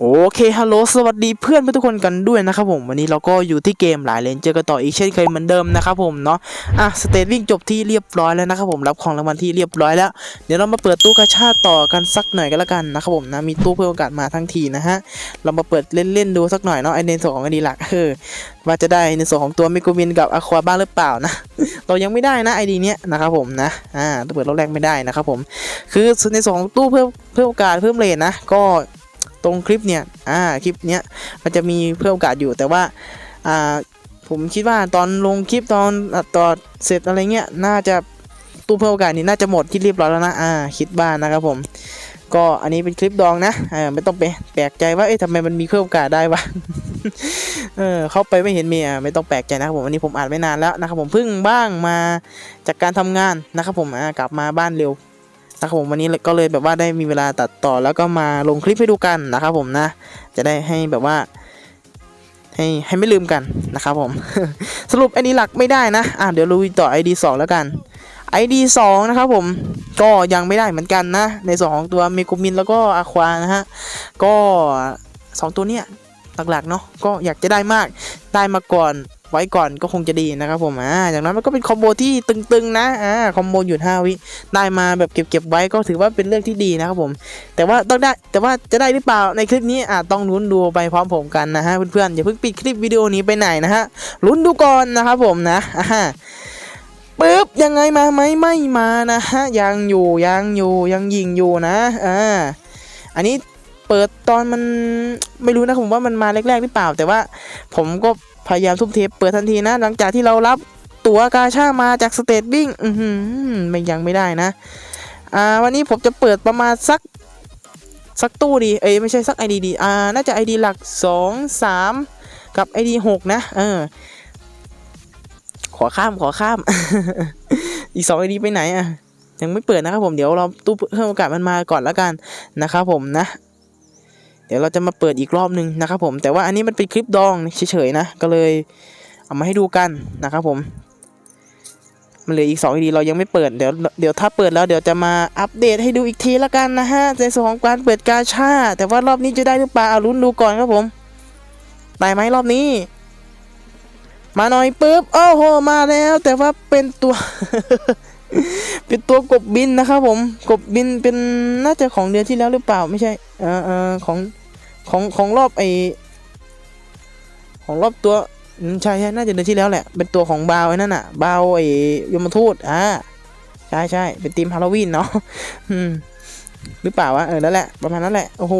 โอเคฮัลโหลสวัสดีเพื่อนทุกคนกันด้วยนะครับผมวันนี้เราก็อยู่ที่เกมหลายเลนเจอกันต่ออีกเช่นเคยเหมือนเดิมนะครับผมเนาะอะสเตจวิ่งจบที่เรียบร้อยแล้วนะครับผมรับของรางวัลที่เรียบร้อยแล้ว เดี๋ยวเรามาเปิดตู้กระชาต่อกันสักหน่อยกันละกันนะครับผมนะมีตู้เพื่อโอกาสมาทั้งทีนะฮะเรามาเปิดเล่นๆดูสักหน่อยเนาะไอในส่วนของอดีหลักเออว่าจะได้ในส่วนของตัวเมโกวินกับอะควาบ้างหรือเปล่านะเรายังไม่ได้นะไอดีเนี้ยนะครับผมนะอ่าเปิดรอบแรกไม่ได้นะครับผมคือในส่วนของตู้เพิ่มเพิ่มโอกาสเพิ่มเลนนะก็ ตรงคลิปเนี่ยอ่าคลิปเนี้ยมันจะมีเพิ่มโอกาสอยู่แต่ว่าอ่าผมคิดว่าตอนลงคลิปตอนตัดต่อเสร็จอะไรเงี้ยน่าจะตู้เพิ่มโอกาสนี่น่าจะหมดที่เรียบร้อยแล้วนะอ่าคิดบ้านนะครับผมก็อันนี้เป็นคลิปดองนะเออไม่ต้องไปแปลกใจว่าเอ๊ะทำไมมันมีเพิ่มโอกาสได้วะเออเข้าไปไม่เห็นมีอะไม่ต้องแปลกใจนะครับผมวันนี้ผมอ่านไม่นานแล้วนะครับผมเพิ่งบ้างมาจากการทำงานนะครับผมอ่ากลับมาบ้านเร็ว นะครับผมวันนี้ก็เลยแบบว่าได้มีเวลาตัดต่อแล้วก็มาลงคลิปให้ดูกันนะครับผมนะ จะได้ให้แบบว่า ให้ให้ไม่ลืมกันนะครับผม สรุป ID หลักไม่ได้นะอะเดี๋ยวลุยต่อ ID 2แล้วกัน ID 2นะครับผมก็ยังไม่ได้เหมือนกันนะ ในส่วนของตัวเมโกมินแล้วก็อะควานะฮะก็ 2 ตัวเนี้ยหลักๆเนาะก็อยากจะได้มากได้มาก่อน ไว้ก่อนก็คงจะดีนะครับผมอ่าจากนั้นมันก็เป็นคอมโบที่ตึงๆนะอ่าคอมโบหยุด5วิได้มาแบบเก็บๆไว้ก็ถือว่าเป็นเรื่องที่ดีนะครับผม แต่ว่าต้องได้แต่ว่าจะได้หรือเปล่าในคลิปนี้อาจต้องลุ้นดูไปพร้อมผมกันนะฮะเพื่อนๆอย่าเพิ่งปิดคลิปวิดีโอนี้ไปไหนนะฮะลุ้นดูก่อนนะครับผมนะอ่าปึ๊บยังไงมาไหมไม่มานะฮะยังอยู่ยังอยู่ยังยิงอยู่นะอ่าอันนี้เปิดตอนมันไม่รู้นะผมว่ามันมาแรกๆหรือเปล่า แต่ว่าผมก็ พยายามทุ่มเทเปิดทันทีนะ หลังจากที่เรารับตั๋วกาชามาจากสเตทวิ่งอือหือไม่ยังไม่ได้นะอ่าวันนี้ผมจะเปิดประมาณสักสักตู้ดี เอ้ยไม่ใช่สักไอดีดีอ่าน่าจะไอดีหลักสองสามกับไอดีหกนะ เออ ขอข้ามขอข้าม อีกสองไอดีไปไหนอะ ยังไม่เปิดนะครับผม เดี๋ยวเราตู้เพิ่มโอกาสมันมาก่อนแล้วกันนะครับผมนะ เดี๋ยวเราจะมาเปิดอีกรอบหนึ่งนะครับผมแต่ว่าอันนี้มันเป็นคลิปดองเฉยๆนะก็เลยเอามาให้ดูกันนะครับผม มันเหลืออีก2อีดีเรายังไม่เปิดเดี๋ยวเดี๋ยวถ้าเปิดแล้วเดี๋ยวจะมาอัปเดตให้ดูอีกทีละกันนะฮะในส่วนของการเปิดกาชา แต่ว่ารอบนี้จะได้หรือเปล่าเอาลุ้นดูก่อนครับผมได้ไหมรอบนี้ มาหน่อยปุ๊บโอ้โหมาแล้ว แต่ว่าเป็นตัว เป็นตัวกบบินนะครับผมกบบินเป็นน่าจะของเดือนที่แล้วหรือเปล่าไม่ใช่เออเออของของของรอบไอของรอบตัวใช่ใช่น่าจะเดือนที่แล้วแหละ เป็นตัวของบาวไอ้นั่นน่ะบาวไอยมทูตอ่าใช่ใช่เป็นทีมฮาโลวีนเนาะอืมหรือเปล่าวะเออนั่นแหละประมาณนั้นแหละโอ้โห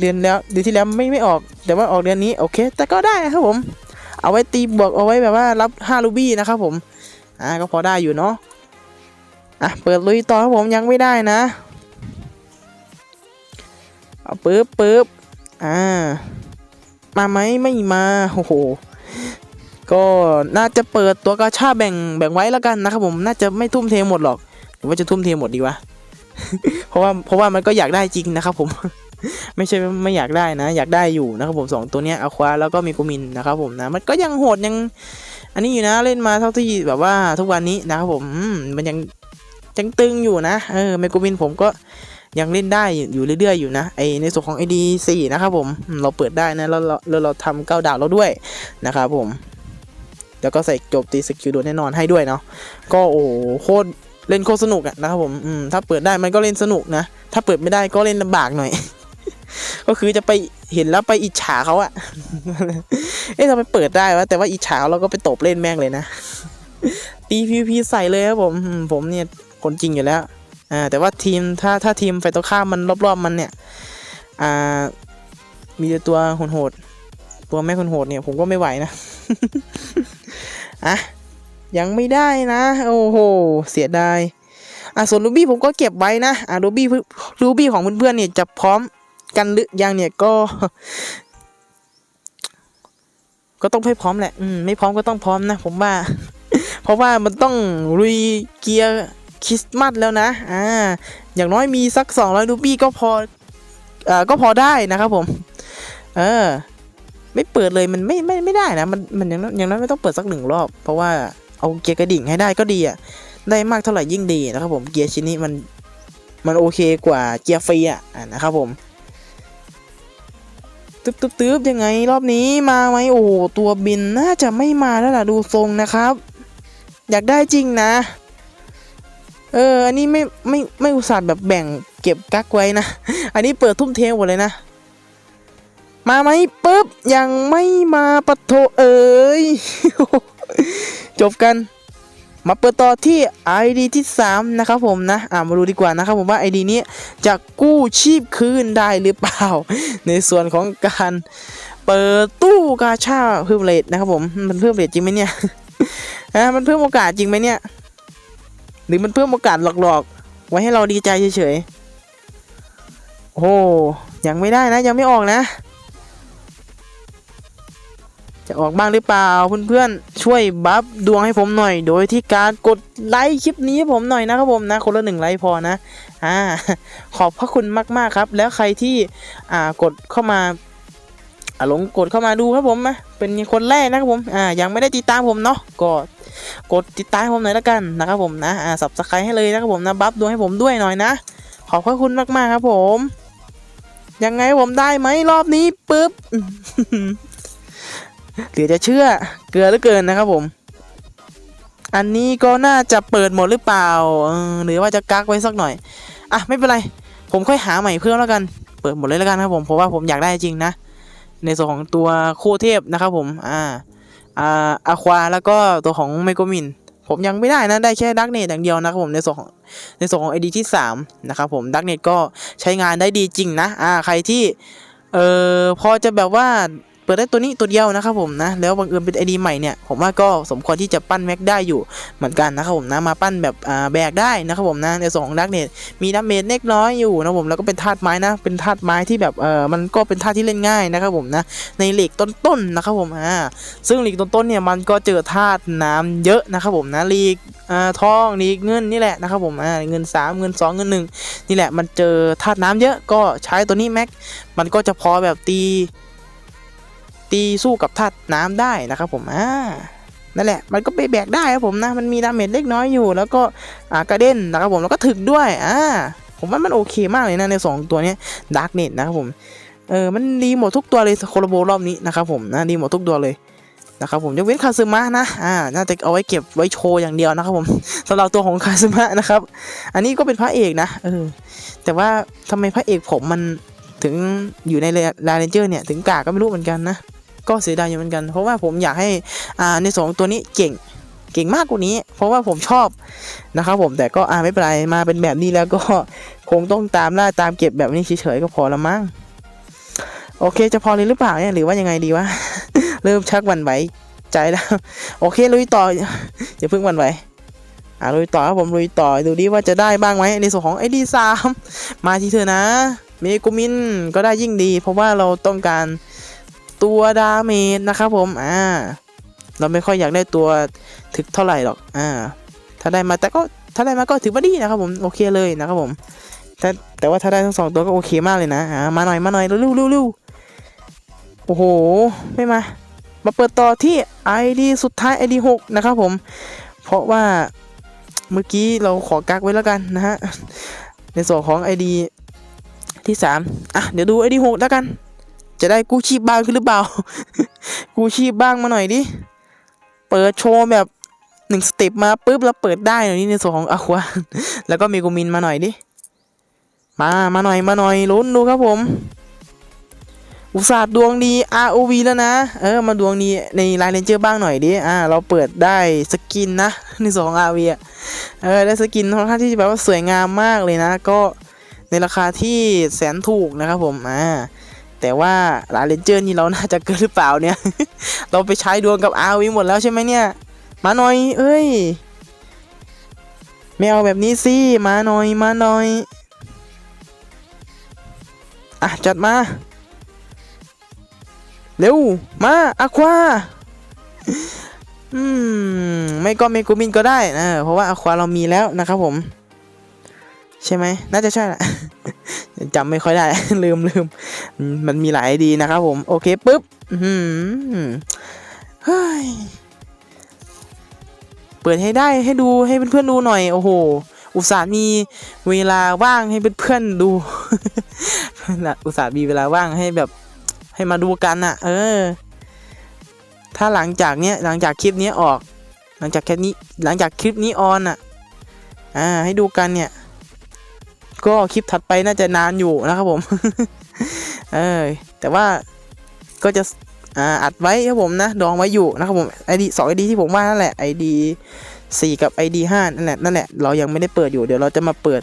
เดือนแล้วเดือนที่แล้วไม่ไม่ออก แต่ว่าออกเดือนนี้โอเค แต่ก็ได้ครับผม เอาไว้ตีบวกเอาไว้แบบว่ารับ5ลูบี้นะครับผมอ่าก็พอได้อยู่เนาะ อะเปิดลุยต่อครับผมยังไม่ได้นะเอาปึ๊บปึ๊บอ่ามาไหมไม่มาโอ้โหก็น่าจะเปิดตัวกาชาแบ่งแบ่งไว้แล้วกันนะครับผมน่าจะไม่ทุ่มเทหมดหรอกหรือว่าจะทุ่มเทหมดดีวะเพราะว่าเพราะว่ามันก็อยากได้จริงนะครับผมไม่ใช่ไม่อยากได้นะ อยากได้อยู่นะครับผมสองตัวเนี้ยอควาแล้วก็มีกูมินนะครับผมนะมันก็ยังโหดยัง อันนี้อยู่นะเล่นมาเท่าที่แบบว่าทุกวันนี้นะครับผมมันยัง จังตึงอยู่นะเออเมกูมินผมก็ยังเล่นได้อยู่เรื่อยๆอยู่นะไอในส่วนของ ID 4นะครับผมเราเปิดได้นะแล้วเราแล้วเราทำเก้าดาวแล้วด้วยนะครับผม แล้วก็ใส่จบตีสกิลโดนแน่นอนให้ด้วยเนาะก็โอ้โหโคตรเล่นโคตรสนุกอะนะครับผมอืมถ้าเปิดได้มันก็เล่นสนุกนะ ถ้าเปิดไม่ได้ก็เล่นลำบากหน่อย ก็คือจะไปเห็นแล้วไปอิจฉาเขาอะเอ๊ะทำไมเปิดได้วะแต่ว่าอิจฉาเราก็ไปตบเล่นแม่งเลยนะตีพีพีใส่เลยครับผม ผมเนี่ย คนจริงอยู่แล้วอ่าแต่ว่าทีมถ้าถ้าทีมไฟตรงข้ามมันรอบๆมันเนี่ยอ่ามีแต่ตัวโหดๆตัวแม่คนโหดเนี่ยผมก็ไม่ไหวนะอะยังไม่ได้นะ โอ้โห เสียดายอะส่วนรูบี้ผมก็เก็บไว้นะอะรูบี้รูบี้ของเพื่อนๆเนี่ยจะพร้อมกันหรือยังเนี่ยก็ ก็ต้องให้พร้อมแหละ อืมไม่พร้อมก็ต้องพร้อมนะ ผมว่า เพราะว่ามันต้องลุยเกียร์ คริสต์มาสแล้วนะอ่าอย่างน้อยมีสักสองร้อยรูบี้ก็พออ่าก็พอได้นะครับผม เออ ไม่เปิดเลยมันไม่ไม่ไม่ได้นะ มันมันอย่างนั้นอย่างนั้นไม่ต้องเปิดสักหนึ่งรอบ เพราะว่าเอาเกียร์กระดิ่งให้ได้ก็ดีอะได้มากเท่าไหร่ยิ่งดีนะครับผมเกียร์ชิ้นนี้มันมันโอเคกว่าเกียร์ฟรีอะนะครับผมตึ๊บตึ๊บตึ๊บยังไงรอบนี้มาไหมโอ้ตัวบินน่าจะไม่มาแล้วล่ะดูทรงนะครับ อยากได้จริงนะ เออ อันนี้ไม่ไม่ไม่อุตส่าห์แบบแบ่งเก็บกักไว้นะ อันนี้เปิดทุ่มเทหมดเลยนะ มาไหมปุ๊บ ยังไม่มาปะโถเอ้ย จบกัน มาเปิดต่อที่ ID ที่ 3 นะครับผมนะ อ่ามาดูดีกว่านะครับผมว่า ID นี้จะกู้ชีพคืนได้หรือเปล่า ในส่วนของการเปิดตู้กาชาเพิ่มเรทนะครับผม มันเพิ่มเรทจริงไหมเนี่ยอะมันเพิ่มโอกาสจริงไหมเนี่ย หรือมันเพิ่มโอกาสหลอกๆ ไว้ให้เราดีใจเฉยๆ โอ้ยังไม่ได้นะยังไม่ออกนะ จะออกบ้างหรือเปล่าเพื่อนๆ ช่วยบัฟดวงให้ผมหน่อย โดยที่การกดไลค์คลิปนี้ผมหน่อยนะครับผมนะ คนละหนึ่งไลค์พอนะอ่าขอบพระคุณมากๆครับ แล้วใครที่อ่ากดเข้ามา หลงกดเข้ามาดูครับผมนะเป็นคนแรกนะครับผมอ่ายังไม่ได้ติดตามผมเนาะก็กดติดตามผมหน่อยละกันนะครับผมนะอ่าสับสไครให้เลยนะครับผมนะบัฟดวงให้ผมด้วยหน่อยนะ ขอบพระคุณมากๆครับผม ยังไงผมได้ไหมรอบนี้ปึ๊บเหลือจะเชื่อเกลือเหลือเกินนะครับผม อันนี้ก็น่าจะเปิดหมดหรือเปล่าหรือว่าจะกักไว้สักหน่อยอะไม่เป็นไร ผมค่อยหาใหม่เพิ่มแล้วกัน เปิดหมดเลยแล้วกันครับผมเพราะว่าผมอยากได้จริงนะ ในส่วนของตัวโคเทพนะครับผม อ่า อ่าอะควาแล้วก็ตัวของไมโกมิน ผมยังไม่ได้นะ ได้แค่ดักเนตอย่างเดียวนะครับผมในส่วนของในส่วนของเอดีที่3นะครับผมดักเนตก็ใช้งานได้ดีจริงนะ อ่า ใครที่ เอ่อ พอจะแบบว่า เปิดได้ตัวนี้ตัวเดียวนะครับผมนะ แล้วบังเอิญเป็นไอดีใหม่เนี่ย ผมว่าก็สมควรที่จะปั้นแม็กได้อยู่เหมือนกันนะครับผมนะ มาปั้นแบบอ่าแบกได้นะครับผมนะในส่วนของดักเนตมีดาเมจเล็กน้อยอยู่นะครับผมแล้วก็เป็นธาตุไม้นะ เป็นธาตุไม้ที่แบบเออมันก็เป็นธาตุที่เล่นง่ายนะครับผมนะ ในเหล็กต้นๆนะครับผมอ่าซึ่งเหล็กต้นๆเนี่ยมันก็เจอธาตุน้ำเยอะนะครับผมนะเหลีกอ่าทองเหลีกเงินนี่แหละนะครับผมอ่าเงินสามเงินสองเงินหนึ่งนี่แหละมันเจอธาตุน้ำเยอะก็ใช้ตัวนี้แม็กมันก็จะพอแบบตี ตีสู้กับธาตุน้ำได้นะครับผมอ่านั่นแหละมันก็ไปแบกได้ครับผมนะมันมีดาเมจเล็กน้อยอยู่ แล้วก็อ่ากระเด็นนะครับผมแล้วก็ถึกด้วยอ่าผมว่ามันโอเคมากเลยนะในสองตัวนี้ดาร์กเน็ตนะครับผมเออมันดีหมดทุกตัวเลยโคโลโบรอบนี้นะครับผมนะดีหมดทุกตัวเลยนะครับผมยกเว้นคาซึมะนะอ่าน่าจะเอาไว้เก็บไว้โชว์อย่างเดียวนะครับผมสำหรับตัวของคาซึมะนะครับ อันนี้ก็เป็นพระเอกนะเออแต่ว่าทำไมพระเอกผมมันถึงอยู่ในลาเรนเจอร์เนี่ยถึงกาก็ไม่รู้เหมือนกันนะ ก็เสียดายอยู่เหมือนกัน เพราะว่าผมอยากให้อ่าในสองตัวนี้เก่งเก่งมากกว่านี้ เพราะว่าผมชอบนะครับผมแต่ก็อ่าไม่เป็นไรมาเป็นแบบนี้แล้วก็คงต้องตามล่าตามเก็บแบบนี้เฉยๆก็พอละมั้งโอเคจะพอเลยหรือเปล่าเนี่ยหรือว่ายังไงดีวะเริ่มชักหวันไหวใจแล้วโอเคลุยต่ออย่าเพิ่งหวันไหวอ่าลุยต่อครับผมลุยต่อดูดิว่าจะได้บ้างไหมในส่วนของไอดีสามมาทีเถอนะเมกุมินก็ได้ยิ่งดี เพราะว่าเราต้องการ ตัวดาเมจนะครับผมอ่าเราไม่ค่อยอยากได้ตัวถึกเท่าไหร่หรอกอ่าถ้าได้มาแต่ก็ถ้าได้มาก็ถือว่าดีนะครับผมโอเคเลยนะครับผมแต่แต่ว่าถ้าได้ทั้งสองตัวก็โอเคมากเลยนะอ่ามาหน่อยมาหน่อยเร็วเร็วเร็วโอ้โหไม่มามาเปิดต่อที่ ID สุดท้าย ID 6นะครับผม เพราะว่าเมื่อกี้เราขอกักไว้แล้วกันนะฮะ ในส่วนของ ID ที่ 3 อะ เดี๋ยวดู ID 6แล้วกัน จะได้กู้ชีพบ้างขึ้นหรือเปล่า กู้ชีพบ้างมาหน่อยดิ เปิดโชว์แบบหนึ่งสเต็ปมาปุ๊บแล้วเปิดได้หน่อยนี่ในส่วนของอควาแล้วก็เมกูมินมาหน่อยดิ มามาหน่อยมาหน่อยลุ้นดูครับผม อุตส่าห์ดวงดี ROV แล้วนะ เออมาดวงดีในไลน์เลนเจอร์บ้างหน่อยดิ อ่า เราเปิดได้สกินนะในส่วนของ ROV อะเออได้สกินค่อนข้างที่จะแบบว่าสวยงามมากเลยนะ ก็ในราคาที่แสนถูกนะครับผม อ่า แต่ว่าลาเลนเจอร์นี่เราน่าจะเกินหรือเปล่าเนี่ย เราไปใช้ดวงกับอาวีหมดแล้วใช่ไหมเนี่ย มาหน่อย เอ้ย ไม่เอาแบบนี้สิ มาหน่อย มาหน่อย อะ จัดมา เร็ว มาอะควาอืม ไม่ก็เมกูมินก็ได้นะ เพราะว่าอะควาเรามีแล้วนะครับผม ใช่ไหมน่าจะใช่แหละจำไม่ค่อยได้ลืมลืมมันมีหลายดีนะครับผม โอเคปุ๊บเฮ้ยเปิดให้ได้ให้ดูให้เพื่อนๆดูหน่อย โอ้โห อุตส่าห์มีเวลาว่างให้เพื่อนๆดู อุตส่าห์มีเวลาว่างให้แบบ ให้มาดูกันอะเออ ถ้าหลังจากเนี้ยหลังจากคลิปนี้ออก หลังจากแค่นี้หลังจากคลิปนี้ออนอะอ่า ให้ดูกันเนี่ย ก็คลิปถัดไปน่าจะนานอยู่นะครับผม เออแต่ว่าก็จะอ่าอัดไว้ครับผมนะดองไว้อยู่นะครับผมไอดีสองไอดีที่ผมว่านั่นแหละไอดีสี่กับไอดีห้านั่นแหละนั่นแหละเรายังไม่ได้เปิดอยู่เดี๋ยวเราจะมาเปิด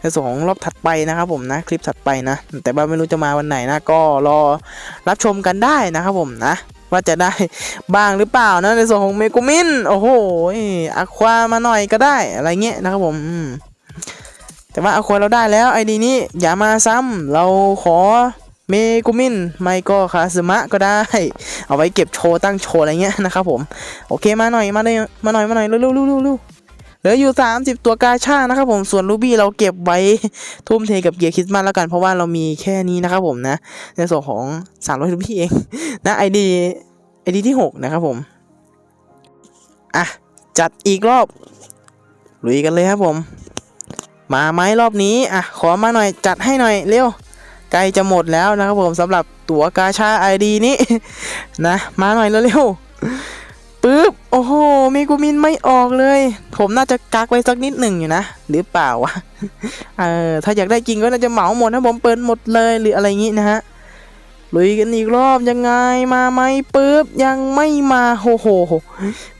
ในส่วนของรอบถัดไปนะครับผมนะคลิปถัดไปนะ แต่ว่าไม่รู้จะมาวันไหนนะก็รอรับชมกันได้นะครับผมนะ ว่าจะได้บ้างหรือเปล่านะในส่วนของเมกุมินโอ้โหอะความาหน่อยก็ได้อะไรเงี้ยนะครับผมอืม แต่ว่าอะควาเราได้แล้วไอดีนี้อย่ามาซ้ำเราขอเมกุมินไม่ก็คาซึมะก็ได้ เอาไว้เก็บโชว์ตั้งโชว์อะไรเงี้ยนะครับผม โอเคมาหน่อยมาเลยมาหน่อยมาหน่อยร็วเร็วเร็วเร็วเร็วเหลืออยู่ 30 ตัวกาชานะครับผมส่วนรูบี้เราเก็บไว้ทุ่มเทกับเกียร์คริสต์มาสแล้วกันเพราะว่าเรามีแค่นี้นะครับผมนะ ในส่วนของ300รูบี้เองนะไอดีไอดีที่ 6 นะครับผมอะจัดอีกรอบลุยกันเลยครับผม มาไหมรอบนี้อะขอมาหน่อยจัดให้หน่อยเร็วใกล้จะหมดแล้วนะครับผมสำหรับตั๋วกาชาไอดีนี้นะมาหน่อยเร็วๆปึ๊บโอ้โหเมกูมินไม่ออกเลย ผมน่าจะกักไว้สักนิดหนึ่งอยู่นะหรือเปล่าวะเออถ้าอยากได้จริงก็น่าจะเหมาหมดนะผมเปิดหมดเลยหรืออะไรงี้นะฮะลุยกันอีกรอบยังไงมาไหมปึ๊บยังไม่มาโหโหโห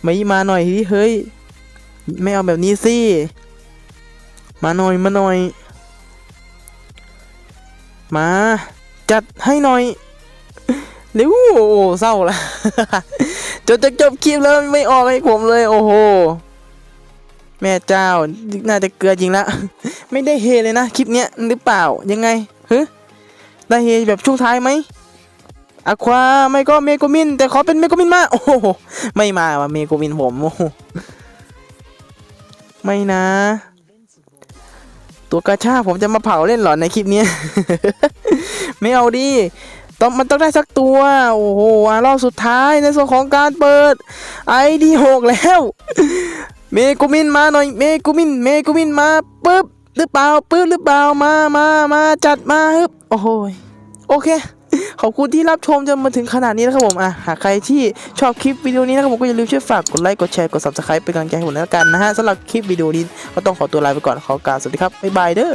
ไม่มาหน่อยเฮ้ยไม่เอาแบบนี้สิ มาหน่อยมาหน่อย มาจัดให้หน่อยเร็วโอ้เศร้าละจนจะจบคลิปแล้วไม่ออกให้ผมเลย โอ้โห แม่เจ้า น่าจะเกลือจริงละไม่ได้เฮเลยนะคลิปเนี้ยหรือเปล่ายังไงฮึได้เฮแบบช่วงท้ายไหมอะควาไม่ก็เมโกมิน แต่ขอเป็นเมโกมินมา โอ้โห ไม่มาว่ะเมโกมินผมโอ้โหไม่นะ ตัวกระชากผมจะมาเผาเล่นหรอในคลิปนี้ไม่เอาดิต้องมันต้องได้สักตัว โอ้โหรอบสุดท้ายในส่วนของการเปิดไอดีหกแล้วเมกูมินมาหน่อยเมกูมินเมกูมินมาปึ๊บหรือเปล่าปึ๊บหรือเปล่ามามามาจัดมาฮึบโอ้โหโอเค ขอบคุณที่รับชมจนมาถึงขนาดนี้นะครับผมอะหากใครที่ชอบคลิปวิดีโอนี้นะครับผมก็อย่าลืมช่วยฝากกดไลค์กดแชร์กด subscribe เป็นกำลังใจให้ผมแล้วกันนะฮะสำหรับคลิปวิดีโอนี้ก็ต้องขอตัวลาไปก่อนขอกล่าวสวัสดีครับบ๊ายบายเด้อ